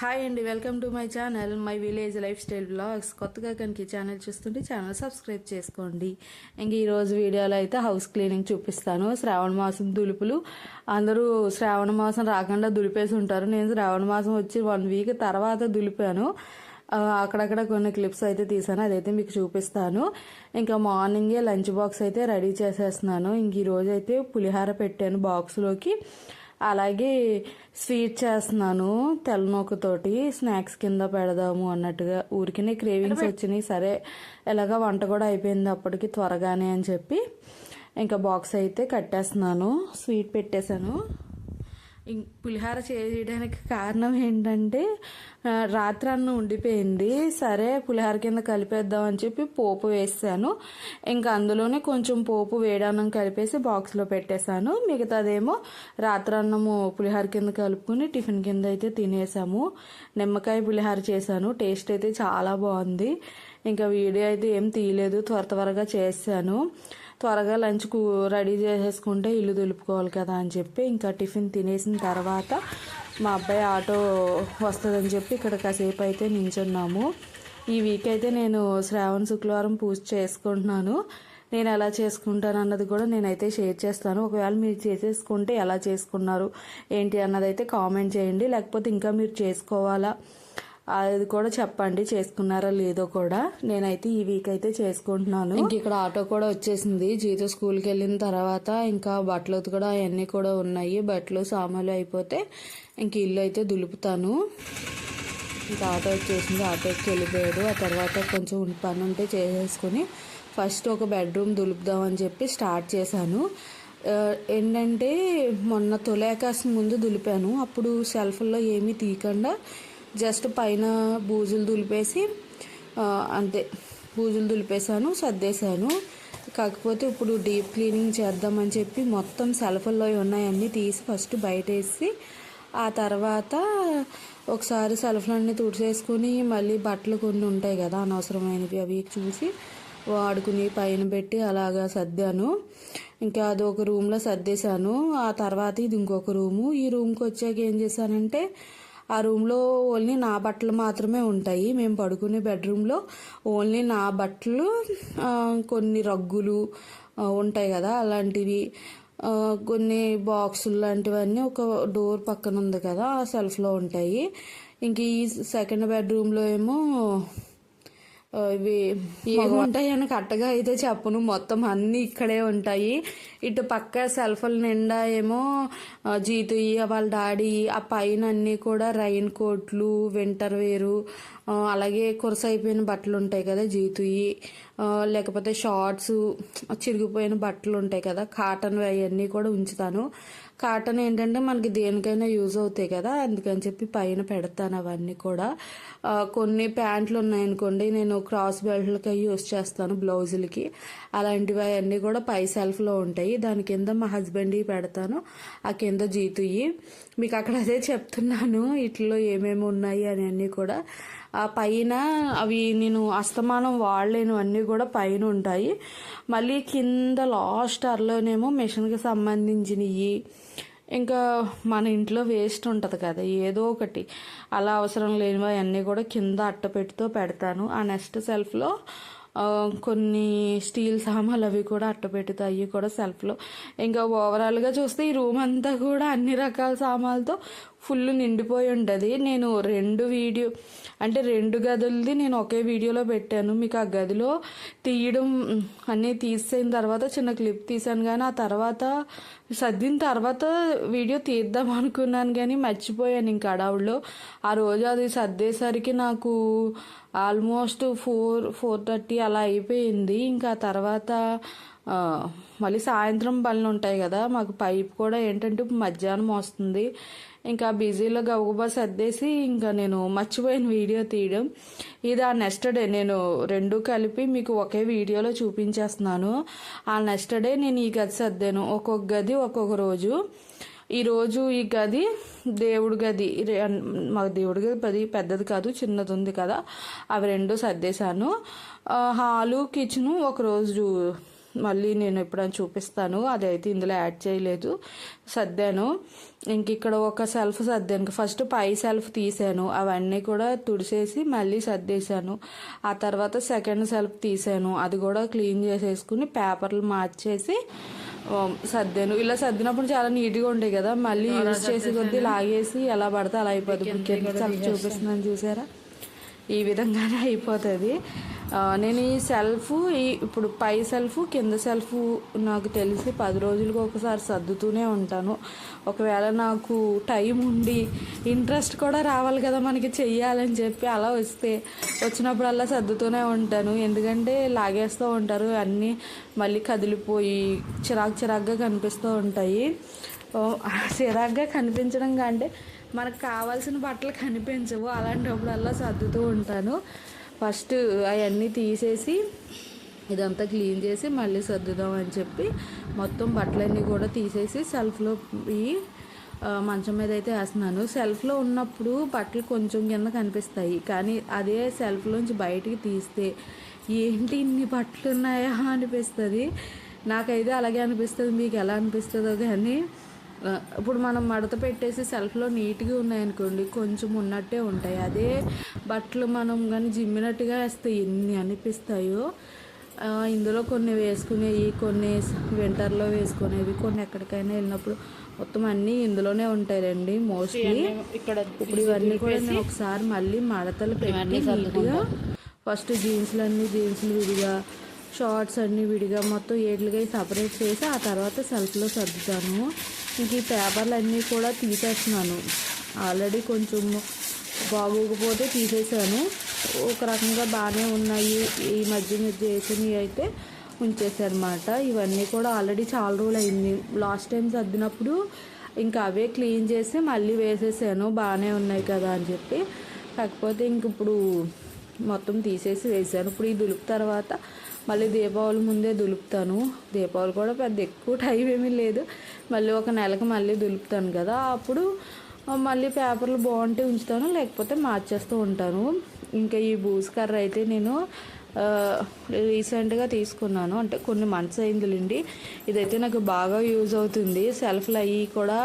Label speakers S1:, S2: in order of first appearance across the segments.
S1: Hi అండి welcome to my channel my village life style blogs కొత్తగా కనుక channel చూస్తుంటే ఛానల్ సబ్స్క్రైబ్ చేసుకోండి. ఇంక ఈరోజు వీడియోలో అయితే హౌస్ క్లీనింగ్ చూపిస్తాను. శ్రావణ మాసం దులుపులు. అందరూ శ్రావణ మాసం రాకుండా దులిపేసి ఉంటారు. నేను శ్రావణ మాసం వచ్చి వన్ వీక్ తర్వాత దులిపాను. అక్కడక్కడ కొన్ని క్లిప్స్ అయితే తీసాను. అదైతే మీకు చూపిస్తాను. ఇంకా మార్నింగే లంచ్ బాక్స్ అయితే రెడీ చేసేస్తున్నాను. ఇంక ఈరోజు అయితే పులిహార పెట్టాను బాక్స్లోకి అలాగే స్వీట్ చేస్తున్నాను తెల్లనూకతోటి స్నాక్స్ కింద పెడదాము అన్నట్టుగా. ఊరికినే క్రేవింగ్స్ వచ్చినాయి. సరే ఎలాగా వంట కూడా అయిపోయింది అప్పటికి త్వరగానే అని చెప్పి. ఇంకా బాక్స్ అయితే కట్టేస్తున్నాను. స్వీట్ పెట్టేశాను. పులిహార చేయడానికి కారణం ఏంటంటే రాత్రి అన్నం ఉండిపోయింది. సరే పులిహార కింద కలిపేద్దాం అని చెప్పి పోపు వేసాను. ఇంకా అందులోనే కొంచెం పోపు వేడన్నం కలిపేసి బాక్స్లో పెట్టేశాను. మిగతాదేమో రాత్రి అన్నము పులిహార కింద కలుపుకుని టిఫిన్ కింద అయితే తినేసాము. నిమ్మకాయ పులిహార చేశాను. టేస్ట్ అయితే చాలా బాగుంది. ఇంకా వీడియో అయితే ఏం తీయలేదు. త్వర త్వరగా చేశాను త్వరగా లంచ్కు రెడీ చేసేసుకుంటే ఇల్లు దులుపుకోవాలి కదా అని చెప్పి ఇంకా టిఫిన్ తినేసిన తర్వాత మా అబ్బాయి ఆటో వస్తుందని చెప్పి ఇక్కడ కాసేపు అయితే నించున్నాము. ఈ వీక్ అయితే నేను శ్రావణ శుక్రవారం పూజ చేసుకుంటున్నాను. నేను ఎలా చేసుకుంటాను అన్నది కూడా నేనైతే షేర్ చేస్తాను. ఒకవేళ మీరు చేసేసుకుంటే ఎలా చేసుకున్నారు ఏంటి అన్నది అయితే కామెంట్ చేయండి. లేకపోతే ఇంకా మీరు చేసుకోవాలా? అది కూడా చెప్పండి చేసుకున్నారా లేదో కూడా. నేనైతే ఈ వీక్ అయితే చేసుకుంటున్నాను. ఇంక ఇక్కడ ఆటో కూడా వచ్చేసింది. జీతో స్కూల్కి వెళ్ళిన తర్వాత ఇంకా బట్టలు కూడా అవన్నీ కూడా ఉన్నాయి. బట్టలు సామాన్లు అయిపోతే ఇంక ఇల్లు అయితే దులుపుతాను. ఇంకా ఆటో వచ్చేసింది. ఆటోకి వెళ్ళిపోయాడు. ఆ తర్వాత కొంచెం పని ఉంటే చేసేసుకుని ఫస్ట్ ఒక బెడ్రూమ్ దులుపుదామని చెప్పి స్టార్ట్ చేశాను. ఏంటంటే మొన్న తొలేకాసిన ముందు దులిపాను. అప్పుడు సెల్ఫ్లో ఏమీ తీయకుండా జస్ట్ పైన బూజులు దులిపేసి అంతే బూజులు దులిపేశాను సర్దేశాను. కాకపోతే ఇప్పుడు డీప్ క్లీనింగ్ చేద్దామని చెప్పి మొత్తం సెల్ఫల్లో ఉన్నాయన్నీ తీసి ఫస్ట్ బయట వేసి ఆ తర్వాత ఒకసారి సెల్ఫ్లన్నీ తుడిచేసుకుని మళ్ళీ బట్టలు కొన్ని ఉంటాయి కదా అనవసరమైనవి అవి చూసి వాడుకుని పైన పెట్టి అలాగా సర్దాను. ఇంకా అది ఒక రూమ్లో సర్దేశాను. ఆ తర్వాత ఇది ఇంకొక రూము. ఈ రూమ్కి వచ్చాక ఏం చేశానంటే ఆ రూమ్లో ఓన్లీ నా బట్టలు మాత్రమే ఉంటాయి. మేము పడుకునే బెడ్రూమ్లో ఓన్లీ నా బట్టలు కొన్ని రగ్గులు ఉంటాయి కదా అలాంటివి. కొన్ని బాక్సులు లాంటివన్నీ ఒక డోర్ పక్కన ఉంది కదా ఆ సెల్ఫ్లో ఉంటాయి. ఇంక ఈ సెకండ్ బెడ్రూమ్లో ఏమో ఇవి ఏమి ఉంటాయి అని కరెక్ట్గా అయితే చెప్పను. మొత్తం అన్నీ ఇక్కడే ఉంటాయి. ఇటు పక్క సెల్ఫ్ల నిండా ఏమో ఆ, జీతుయి వాళ్ళ డాడీ ఆ పైన అన్నీ కూడా రైన్ కోట్లు వింటర్ వేరు అలాగే కురస అయిపోయిన బట్టలు ఉంటాయి కదా జీతుయి ఆ, లేకపోతే షార్ట్స్ చిరిగిపోయిన బట్టలు ఉంటాయి కదా కాటన్ అవన్నీ కూడా ఉంచుతాను. కాటన్ ఏంటంటే మనకి దేనికైనా యూజ్ అవుతాయి కదా అందుకని చెప్పి పైన పెడతాను అవన్నీ కూడా. కొన్ని ప్యాంట్లు ఉన్నాయనుకోండి నేను క్రాస్ బెల్ట్లకి యూజ్ చేస్తాను బ్లౌజులకి. అలాంటివి అవన్నీ కూడా పై సెల్ఫ్లో ఉంటాయి. దాని కింద మా హస్బెండ్వి పెడతాను ఆ కింద జీతుయి మీకు అక్కడ అదే చెప్తున్నాను ఇట్లో ఏమేమి ఉన్నాయి అని అన్నీ కూడా. ఆ పైన అవి నేను అస్తమానం వాడలేను అన్నీ కూడా పైన ఉంటాయి. మళ్ళీ కింద లాస్ట్ అర్లోనేమో మిషన్కి సంబంధించినవి ఇంకా మన ఇంట్లో వేస్ట్ ఉంటుంది కదా ఏదో ఒకటి. అలా అవసరం లేనివి అన్నీ కూడా కింద అట్టపెట్టితో పెడతాను. ఆ నెక్స్ట్ సెల్ఫ్లో కొన్ని స్టీల్ సామాన్లు అవి కూడా అట్టపెట్టుతో అవి కూడా సెల్ఫ్లో. ఇంకా ఓవరాల్గా చూస్తే ఈ రూమ్ అంతా కూడా అన్ని రకాల సామాన్లతో ఫుల్ నిండిపోయి ఉంటుంది. నేను రెండు వీడియో అంటే రెండు గదులది నేను ఒకే వీడియోలో పెట్టాను. మీకు ఆ గదిలో తీయడం అన్నీ తీసేసిన తర్వాత చిన్న క్లిప్ తీసాను కానీ ఆ తర్వాత సర్దిన తర్వాత వీడియో తీద్దాం అనుకున్నాను. కానీ మర్చిపోయాను ఇంకా అడవుల్లో ఆ రోజు అది సర్దేసరికి నాకు ఆల్మోస్ట్ ఫోర్ ఫోర్ థర్టీ అలా అయిపోయింది. ఇంకా తర్వాత మళ్ళీ సాయంత్రం పనులు ఉంటాయి కదా. మాకు పైప్ కూడా ఏంటంటే మధ్యాహ్నం వస్తుంది. ఇంకా బిజీలో గబగబా సర్దేసి ఇంకా నేను మర్చిపోయిన వీడియో తీయడం. ఇది ఆ నెక్స్ట్ డే నేను రెండు కలిపి మీకు ఒకే వీడియోలో చూపించేస్తున్నాను. ఆ నెక్స్ట్ డే నేను ఈ గది సర్దాను. ఒక్కొక్క గది ఒక్కొక్క రోజు. ఈరోజు ఈ గది దేవుడి గది. మాకు మా దేవుడి గది పది పెద్దది కాదు చిన్నది ఉంది కదా. అవి రెండు సర్దేశాను. హాలు కిచెను ఒక రోజు మళ్ళీ నేను ఎప్పుడైనా చూపిస్తాను. అదైతే ఇందులో యాడ్ చేయలేదు. సర్దాను. ఇంక ఇక్కడ ఒక సెల్ఫ్ సర్దాను. ఫస్ట్ పై సెల్ఫ్ తీసాను. అవన్నీ కూడా తుడిసేసి మళ్ళీ సర్దేశాను. ఆ తర్వాత సెకండ్ సెల్ఫ్ తీసాను. అది కూడా క్లీన్ చేసేసుకుని పేపర్లు మార్చేసి సర్దాను. ఇలా సర్దినప్పుడు చాలా నీట్గా ఉంటాయి కదా. మళ్ళీ యూజ్ చేసి కొద్దీ లాగేసి ఎలా పడితే అలా అయిపోతుంది సెల్ఫ్ చూపిస్తున్నాను చూసారా? ఈ విధంగానే అయిపోతుంది. నేను ఈ సెల్ఫ్ ఈ ఇప్పుడు పై సెల్ఫ్ కింద సెల్ఫ్ నాకు తెలిసి పది రోజులకు ఒకసారి సర్దుతూనే ఉంటాను. ఒకవేళ నాకు టైం ఉండి ఇంట్రెస్ట్ కూడా రావాలి కదా మనకి చెయ్యాలని చెప్పి అలా వస్తే వచ్చినప్పుడల్లా సర్దుతూనే ఉంటాను. ఎందుకంటే లాగేస్తూ ఉంటారు అన్నీ మళ్ళీ కదిలిపోయి చిరాకు చిరాకుగా కనిపిస్తూ ఉంటాయి. చిరాగ్గా చిరాకుగా కనిపించడం కంటే మనకు కావాల్సిన బట్టలు కనిపించవు. అలాంటప్పుడల్లా సర్దుతూ ఉంటాను. ఫస్ట్ అవన్నీ తీసేసి ఇదంతా క్లీన్ చేసి మళ్ళీ సర్దుదాం అని చెప్పి మొత్తం బట్టలన్నీ కూడా తీసేసి సెల్ఫ్లో ఈ మంచం మీద అయితే వేస్తున్నాను. సెల్ఫ్లో ఉన్నప్పుడు బట్టలు కొంచెం కింద కనిపిస్తాయి. కానీ అదే సెల్ఫ్లోంచి బయటికి తీస్తే ఏంటి ఇన్ని బట్టలు ఉన్నాయా అనిపిస్తుంది. నాకైతే అలాగే అనిపిస్తుంది. మీకు ఎలా అనిపిస్తుందో కానీ ఇప్పుడు మనం మడత పెట్టేసి సెల్ఫ్లో నీట్గా ఉన్నాయనుకోండి కొంచెం ఉన్నట్టే ఉంటాయి. అదే బట్టలు మనం కానీ జిమ్మినట్టుగా వేస్తే ఎన్ని అనిపిస్తాయో. ఇందులో కొన్ని వేసుకునేవి కొన్ని వింటర్లో వేసుకునేవి కొన్ని ఎక్కడికైనా వెళ్ళినప్పుడు మొత్తం అన్నీ ఇందులోనే ఉంటాయండి మోస్ట్లీ.
S2: ఇక్కడ
S1: ఇప్పుడు ఇవన్నీ కూడా నేను ఒకసారి మళ్ళీ మడతలు పెట్టి నీట్గా ఫస్ట్ జీన్స్లు అన్నీ జీన్స్లు విడిగా షార్ట్స్ అన్నీ విడిగా మొత్తం ఏట్లుగా సపరేట్ చేసి ఆ తర్వాత సెల్ఫ్లో సర్దుతాను. ఇంక ఈ పేపర్లు అన్నీ కూడా తీసేస్తున్నాను. ఆల్రెడీ కొంచెం బాగోకపోతే తీసేసాను. ఒక రకంగా బాగానే ఉన్నాయి. ఈ మధ్య మధ్య వేసినవి అయితే ఉంచేసారన్నమాట ఇవన్నీ కూడా ఆల్రెడీ చాలా రోజులు అయింది లాస్ట్ టైం సర్దినప్పుడు ఇంకా అవే క్లీన్ చేసి మళ్ళీ వేసేసాను. బాగానే ఉన్నాయి కదా అని చెప్పి. కాకపోతే ఇంక ఇప్పుడు మొత్తం తీసేసి వేసాను. ఇప్పుడు ఈ దులుపు తర్వాత మళ్ళీ దీపావళి ముందే దులుపుతాను. దీపావళి కూడా పెద్ద ఎక్కువ టైం ఏమీ లేదు. మళ్ళీ ఒక నెలకు మళ్ళీ దులుపుతాను కదా. అప్పుడు మళ్ళీ పేపర్లు బాగుంటే ఉంచుతాను లేకపోతే మార్చేస్తూ ఉంటాను. ఇంకా ఈ బూస్ కర్ర అయితే నేను రీసెంట్గా తీసుకున్నాను. అంటే కొన్ని మంత్స్ అయిందిలేండి. ఇదైతే నాకు బాగా యూజ్ అవుతుంది. సెల్ఫ్లు అవి కూడా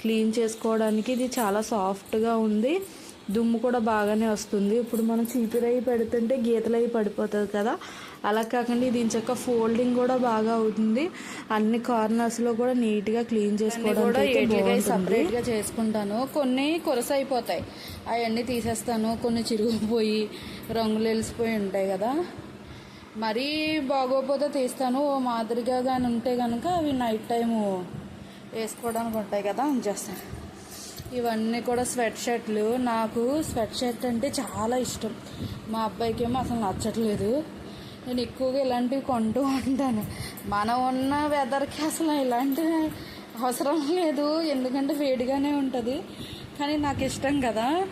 S1: క్లీన్ చేసుకోవడానికి ఇది చాలా సాఫ్ట్గా ఉంది. దుమ్ము కూడా బాగానే వస్తుంది. ఇప్పుడు మనం చీపిరయి పెడుతుంటే గీతలు అవి పడిపోతుంది కదా. అలా కాకుండా ఇది ఇంచక్క ఫోల్డింగ్ కూడా బాగా అవుతుంది. అన్ని కార్నర్స్లో కూడా నీట్గా క్లీన్ అయితే బాగుంటుంది.
S2: సపరేట్గా చేసుకుంటాను. కొన్ని కొరస అయిపోతాయి. అవన్నీ తీసేస్తాను. కొన్ని చిరిగిపోయి రంగులు వెలిసిపోయి ఉంటాయి కదా. మరీ బాగోపోతే తీస్తాను. ఓ మాదిరిగా కానీ ఉంటే కనుక అవి నైట్ టైము వేసుకోవడానికి ఉంటాయి కదా ఉంచేస్తాను ఇవన్నీ కూడా స్వెట్ షర్ట్లు. నాకు స్వెట్ షర్ట్ అంటే చాలా ఇష్టం. మా అబ్బాయికి ఏమో అసలు నచ్చట్లేదు. నేను ఎక్కువగా ఇలాంటివి కొంటూ ఉంటాను. మనం ఉన్న వెదర్కి అసలు ఇలాంటివి అవసరం లేదు. ఎందుకంటే వేడిగానే ఉంటుంది. కానీ నాకు ఇష్టం కదా.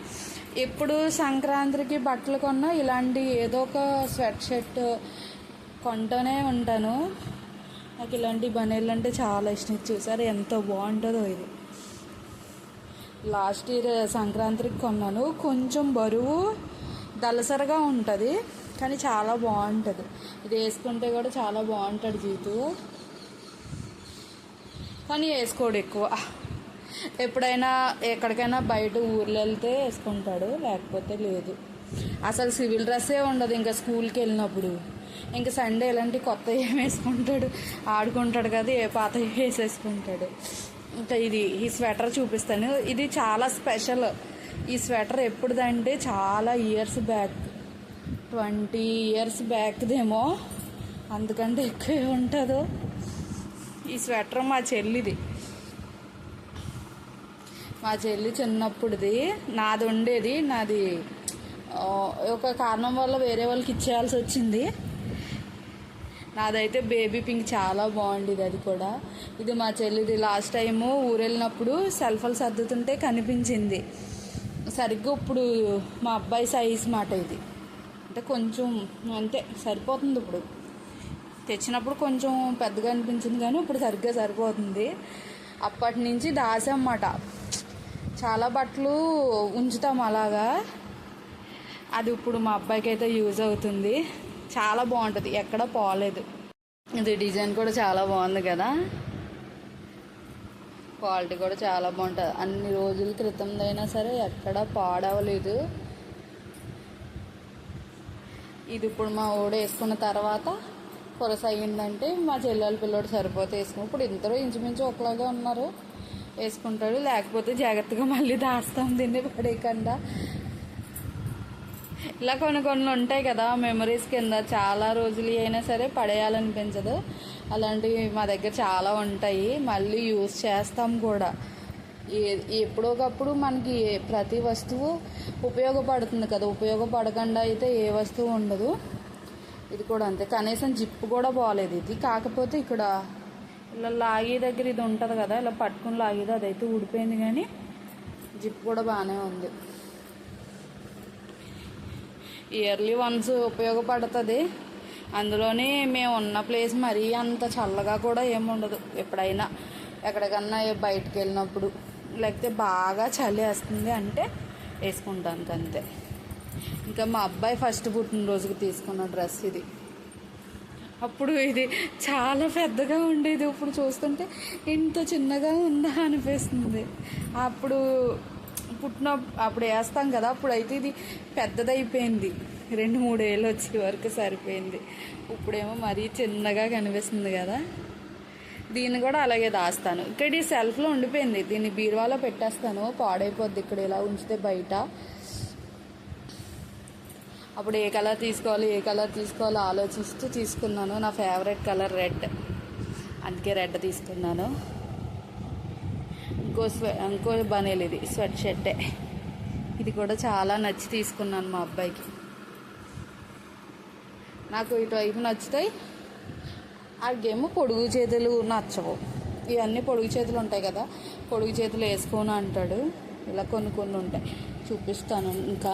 S2: ఎప్పుడు సంక్రాంతికి బట్టలు కొన్నా ఇలాంటి ఏదో ఒక స్వెట్ షర్ట్ కొంటూనే ఉంటాను. నాకు ఇలాంటి బనీళ్ళు అంటే చాలా ఇష్టం. చూసారు ఎంత బాగుంటుందో ఇది. లాస్ట్ ఇయర్ సంక్రాంతికి కొన్నాను. కొంచెం బరువు దలసరగా ఉంటుంది. కానీ చాలా బాగుంటుంది. ఇది వేసుకుంటే కూడా చాలా బాగుంటుంది జీతు. కానీ వేసుకోడు ఎక్కువ. ఎప్పుడైనా ఎక్కడికైనా బయట ఊర్లో వెళ్తే వేసుకుంటాడు లేకపోతే లేదు. అసలు సివిల్ డ్రెస్సే ఉండదు ఇంకా స్కూల్కి వెళ్ళినప్పుడు. ఇంకా సండే ఇలాంటి కొత్త ఏం వేసుకుంటాడు? ఆడుకుంటాడు కదా ఏ పాత వేసేసుకుంటాడు? ఇంకా ఇది ఈ స్వెటర్ చూపిస్తాను. ఇది చాలా స్పెషల్. ఈ స్వెటర్ ఎప్పుడుదంటే చాలా ఇయర్స్ బ్యాక్. ట్వంటీ ఇయర్స్ బ్యాక్దేమో. అందుకంటే ఎక్కువే ఉంటుందో. ఈ స్వెటర్ మా చెల్లిది. మా చెల్లి చిన్నప్పుడుది. నాది ఉండేది. నాది ఒక కారణం వల్ల వేరే వాళ్ళకి ఇచ్చేయాల్సి వచ్చింది. నాదైతే బేబీ పింక్ చాలా బాగుండేది అది కూడా. ఇది మా చెల్లిది లాస్ట్ టైము ఊరెళ్ళినప్పుడు సెల్ఫలు సర్దుతుంటే కనిపించింది. సరిగ్గా ఇప్పుడు మా అబ్బాయి సైజ్ మాట ఇది. అంటే కొంచెం అంతే సరిపోతుంది ఇప్పుడు. తెచ్చినప్పుడు కొంచెం పెద్దగా అనిపించింది కానీ ఇప్పుడు సరిగ్గా సరిపోతుంది. అప్పటి నుంచి దాసమ్మట చాలా బట్టలు ఉంచుతాం అలాగా. అది ఇప్పుడు మా అబ్బాయికి అయితే యూజ్ అవుతుంది. చాలా బాగుంటుంది. ఎక్కడ పోలేదు.
S1: ఇది డిజైన్ కూడా చాలా బాగుంది కదా. క్వాలిటీ కూడా చాలా బాగుంటుంది. అన్ని రోజుల క్రితందైనా సరే ఎక్కడ పాడవలేదు. ఇది ఇప్పుడు మా ఓడ వేసుకున్న తర్వాత పులస అయ్యిందంటే మా చెల్లెల పిల్లోడు సరిపోతే వేసుకుని ఇప్పుడు ఇద్దరు ఇంచుమించు ఒకలాగా ఉన్నారు. వేసుకుంటాడు. లేకపోతే జాగ్రత్తగా మళ్ళీ దాస్తాం దీన్ని పడేయకుండా. ఇలా కొన్ని కొన్ని ఉంటాయి కదా మెమరీస్ కింద. చాలా రోజులు అయినా సరే పడేయాలనిపించదు. అలాంటివి మా దగ్గర చాలా ఉంటాయి. మళ్ళీ యూస్ చేస్తాం కూడా. ఎప్పుడోకప్పుడు మనకి ప్రతి వస్తువు ఉపయోగపడుతుంది కదా. ఉపయోగపడకుండా అయితే ఏ వస్తువు ఉండదు. ఇది కూడా అంతే. కనీసం జిప్పు కూడా బాగాలేదు ఇది. కాకపోతే ఇక్కడ ఇలా లాగే దగ్గర ఇది ఉంటుంది కదా ఇలా పట్టుకుని లాగేది అదైతే ఊడిపోయింది కానీ జిప్ కూడా బాగానే ఉంది. ఇయర్లీ వన్స్ ఉపయోగపడుతుంది. అందులోనే మేము ఉన్న ప్లేస్ మరీ అంత చల్లగా కూడా ఏముండదు ఎప్పుడైనా ఎక్కడికన్నా బయటకు వెళ్ళినప్పుడు. లేకపోతే బాగా చలి వేస్తుంది అంటే వేసుకుంటాను అంతే. ఇంకా మా అబ్బాయి ఫస్ట్ పుట్టినరోజుకి తీసుకున్న డ్రెస్ ఇది. అప్పుడు ఇది చాలా పెద్దగా ఉండేది. ఇప్పుడు చూస్తుంటే ఇంత చిన్నగా ఉందా అనిపిస్తుంది. అప్పుడు పుట్టిన అప్పుడు వేస్తాం కదా అప్పుడు అయితే ఇది పెద్దదైపోయింది. రెండు మూడు ఏళ్ళు వచ్చే వరకు సరిపోయింది. ఇప్పుడేమో మరీ చిన్నగా కనిపిస్తుంది కదా. దీన్ని కూడా అలాగే దాస్తాను. ఇక్కడ ఈ సెల్ఫ్లో ఉండిపోయింది. దీన్ని బీరువాలో పెట్టేస్తాను. పాడైపోద్ది ఇక్కడ ఇలా ఉంచితే బయట. అప్పుడు ఏ కలర్ తీసుకోవాలి ఏ కలర్ తీసుకోవాలో ఆలోచిస్తూ తీసుకున్నాను. నా ఫేవరెట్ కలర్ రెడ్. అందుకే రెడ్ తీసుకున్నాను. ఇంకో స్వె ఇంకో బనేలు ఇది స్వెట్ షర్టే. ఇది కూడా చాలా నచ్చి తీసుకున్నాను మా అబ్బాయికి. నాకు ఇటువైపు నచ్చుతాయి ఆ గేమ్ పొడుగు చేతులు నచ్చవు. ఇవన్నీ పొడుగు చేతులు ఉంటాయి కదా పొడుగు చేతులు వేసుకోను అంటాడు. ఇలా కొన్ని కొన్ని ఉంటాయి. చూపిస్తాను ఇంకా.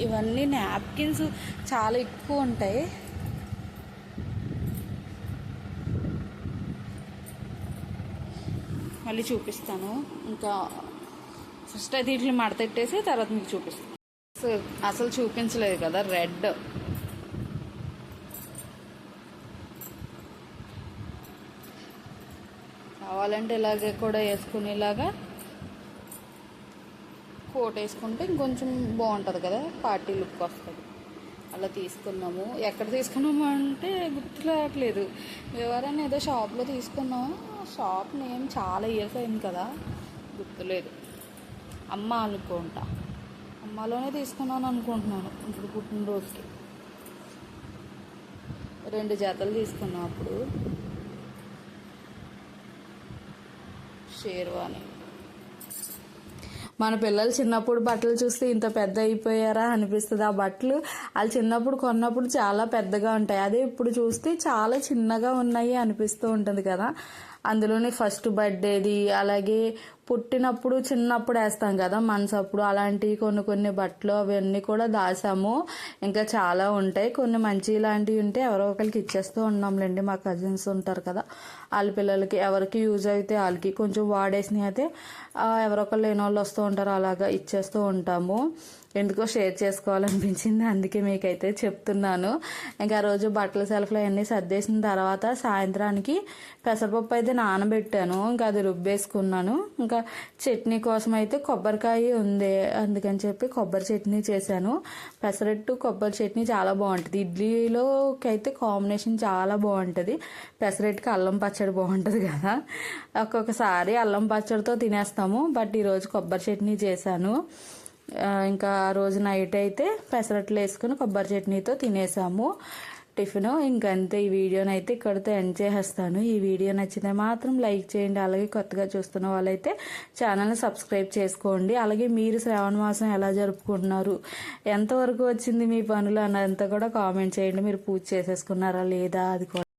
S1: ఇవన్నీ నాప్కిన్స్ చాలా ఎక్కువ ఉంటాయి. మళ్ళీ చూపిస్తాను. ఇంకా ఫస్ట్ అయితే ఇట్లా మడతెట్టేసి తర్వాత మీకు చూపిస్తాను. అసలు చూపించలేదు కదా రెడ్. కావాలంటే ఇలాగే కూడా వేసుకునేలాగా కోట్ వేసుకుంటే ఇంకొంచెం బాగుంటుంది కదా పార్టీ లుక్ వస్తుంది. అలా తీసుకున్నాము. ఎక్కడ తీసుకున్నాము అంటే గుర్తు రావట్లేదు ఎవరైనా ఏదో షాప్లో తీసుకున్నాము? షాప్ నేమ్ చాలా ఇయర్స్ అయింది కదా గుర్తులేదు. అమ్మ అనుకుంటా. అమ్మలోనే తీసుకున్నాను అనుకుంటున్నాను ఇప్పుడు పుట్టినరోజుకి. రెండు జతలు తీసుకున్నాం అప్పుడు. షేర్వాణి మన పిల్లలు చిన్నప్పుడు బట్టలు చూస్తే ఇంత పెద్ద అయిపోయారా అనిపిస్తుంది. ఆ బట్టలు వాళ్ళు చిన్నప్పుడు కొన్నప్పుడు చాలా పెద్దగా ఉంటాయి. అదే ఇప్పుడు చూస్తే చాలా చిన్నగా ఉన్నాయి అనిపిస్తూ ఉంటుంది కదా. అందులోనే ఫస్ట్ బర్త్డేది అలాగే పుట్టినప్పుడు చిన్నప్పుడు వేస్తాం కదా మనసప్పుడు. అలాంటివి కొన్ని కొన్ని బట్టలు అవన్నీ కూడా దాసాము. ఇంకా చాలా ఉంటాయి. కొన్ని మంచి ఇలాంటివి ఉంటే ఎవరో ఒకరికి ఇచ్చేస్తూ ఉన్నాంలేండి. మా కజిన్స్ ఉంటారు కదా. వాళ్ళ పిల్లలకి ఎవరికి యూజ్ అయితే వాళ్ళకి కొంచెం వాడేసినవి అయితే ఎవరొకరు ఎవరో ఒకరు లేని వాళ్ళు వస్తూ ఉంటారు అలాగా ఇచ్చేస్తూ ఉంటాము. ఎందుకో షేర్ చేసుకోవాలనిపించింది అందుకే మీకైతే చెప్తున్నాను. ఇంకా ఆ రోజు బట్టల సెల్ఫ్లో అన్నీ సర్దేసిన తర్వాత సాయంత్రానికి పెసరపప్పు అయితే నానబెట్టాను. ఇంకా అది రుబ్బేసుకున్నాను. ఇంకా చట్నీ కోసం అయితే కొబ్బరికాయ ఉంది అందుకని చెప్పి కొబ్బరి చట్నీ చేశాను. పెసరట్టు కొబ్బరి చట్నీ చాలా బాగుంటుంది. ఇడ్లీలోకి అయితే కాంబినేషన్ చాలా బాగుంటుంది. పెసరట్టుకి అల్లం పచ్చడి బాగుంటుంది కదా. ఒక్కొక్కసారి అల్లం పచ్చడితో తినేస్తాము. బట్ ఈరోజు కొబ్బరి చట్నీ చేశాను. ఇంకా ఆ రోజు నైట్ అయితే పెసరట్లు వేసుకుని కొబ్బరి చట్నీతో తినేసాము. టిఫిన్ ఇంకంతే. ఈ వీడియోని అయితే ఇక్కడితో ఎండ్ చేసేస్తాను. ఈ వీడియో నచ్చితే మాత్రం లైక్ చేయండి. అలాగే కొత్తగా చూస్తున్న వాళ్ళైతే ఛానల్ని సబ్స్క్రైబ్ చేసుకోండి. అలాగే మీరు శ్రావణ మాసం ఎలా జరుపుకుంటున్నారు? ఎంతవరకు వచ్చింది మీ పనులు అన్నంత కూడా కామెంట్ చేయండి. మీరు పూజ చేసేసుకున్నారా లేదా? అది కూడా